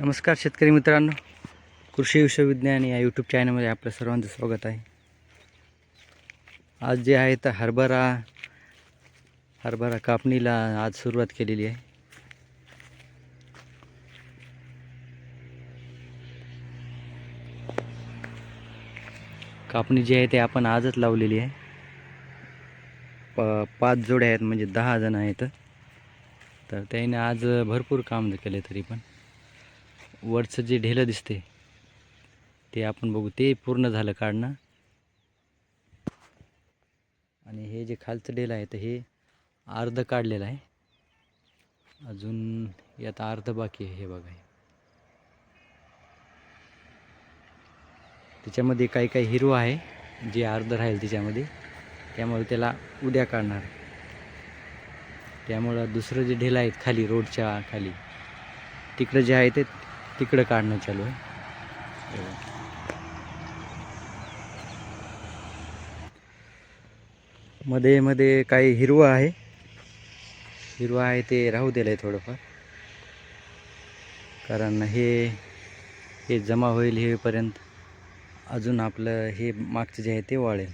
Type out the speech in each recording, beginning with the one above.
नमस्कार शेतकरी मित्रांनो कृषी विश्वविज्ञान या यूट्यूब चॅनलमध्ये आपलं सर्वांचं स्वागत आहे. आज जे आहे तर हरभरा हरभरा कापणीला आज सुरुवात केलेली आहे. कापणी जी आहे ते आपण आजच लावलेली आहे. प पाच जोड्या आहेत म्हणजे दहा जण आहेत. तर त्याने आज भरपूर काम केले तरी पण. वरचं जे ढेलं दिसते ते आपण बघू. ते पूर्ण झालं काढणं. आणि हे जे खालचं ढेलं आहे तर हे अर्ध काढलेलं आहे. अजून यात अर्ध बाकी आहे हे बघा. त्याच्यामध्ये काही काही हिरो आहे जे अर्ध राहील त्याच्यामध्ये. त्यामुळे त्याला उद्या काढणार त्यामुळं दुसरं जे ढेलं आहेत खाली रोडच्या खाली तिकडं जे आहे ते तिकडं काढणं चालू आहे. मध्ये मध्ये काही हिरवं आहे. हिरवं आहे ते राहू दिलं आहे थोडंफार. कारण हे हे जमा होईल हेपर्यंत अजून आपलं हे मागचं जे आहे ते वाळेल.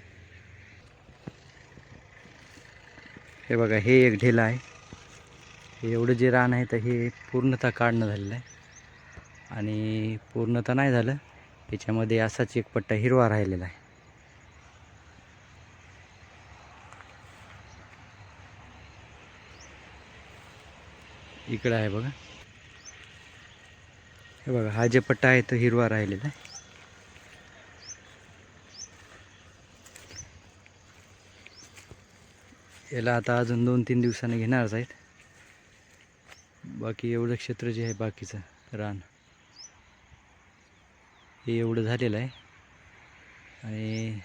हे बघा हे एक ढेला आहे. हे एवढं जे रान आहे तर हे पूर्णतः काढणं झालेलं आहे. आणि पूर्णतः नाही झालं. त्याच्यामध्ये असाच एक पट्टा हिरवा राहिलेला आहे. इकडं आहे बघा. हे बघा हा जे पट्टा आहे तो हिरवा राहिलेला आहे. याला आता अजून दोन तीन दिवसांनी घेणारच आहेत. बाकी एवढं क्षेत्र जे आहे बाकीचं रान. हे एवढं झालेलं आहे. आणि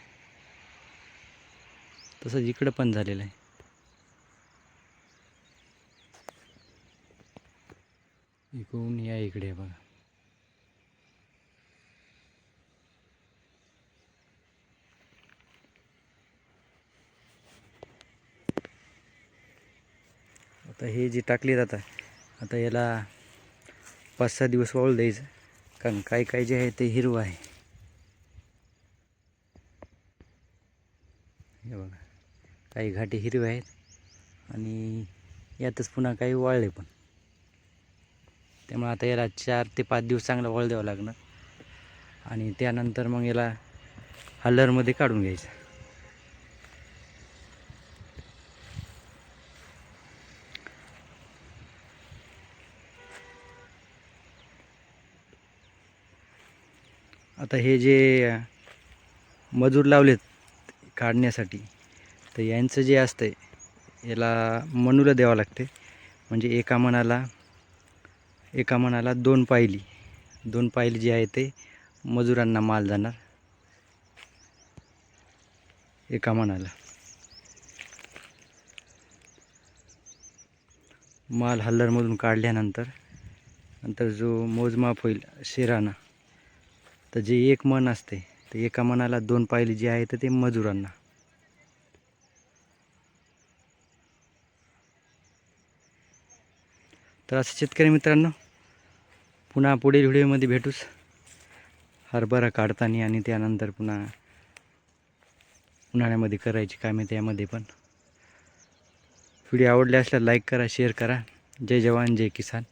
तसंच इकडं पण झालेलं आहे. इकडून या इकडे बघा. आता हे जे टाकले जातं आता याला पाच सहा दिवस वाळू द्यायचं. कारण काही काही जे आहे ते हिरवं आहे. हे बघा काही घाटे हिरवे आहेत आणि यातच पुन्हा काही वाळले पण. त्यामुळे आता याला चार ते पाच दिवस चांगला वाळ द्यावं लागणार आणि त्यानंतर मग याला हल्लरमध्ये काढून घ्यायचं. आता हे जे मजूर लावलेत काढण्यासाठी तर यांचं जे असतं याला मनूला द्यावं लागते. म्हणजे एका मनाला एका मनाला दोन पायली. दोन पायली जी आहे ते मजुरांना माल जाणार. एका मनाला. माल हल्लरमधून काढल्यानंतर नंतर जो मोजमाप होईल शेराना तर जे एक मन असते ते एका मनाला दोन पायली जे आहे तर ते मजुरांना. तर असं शेतकरी मित्रांनो पुन्हा पुढील व्हिडिओमध्ये भेटूच हरभरा काढताना आणि त्यानंतर पुन्हा उन्हाळ्यामध्ये करायची कामे त्यामध्ये पण. व्हिडिओ आवडले असल्यास लाईक करा शेअर करा. जय जवान जय किसान.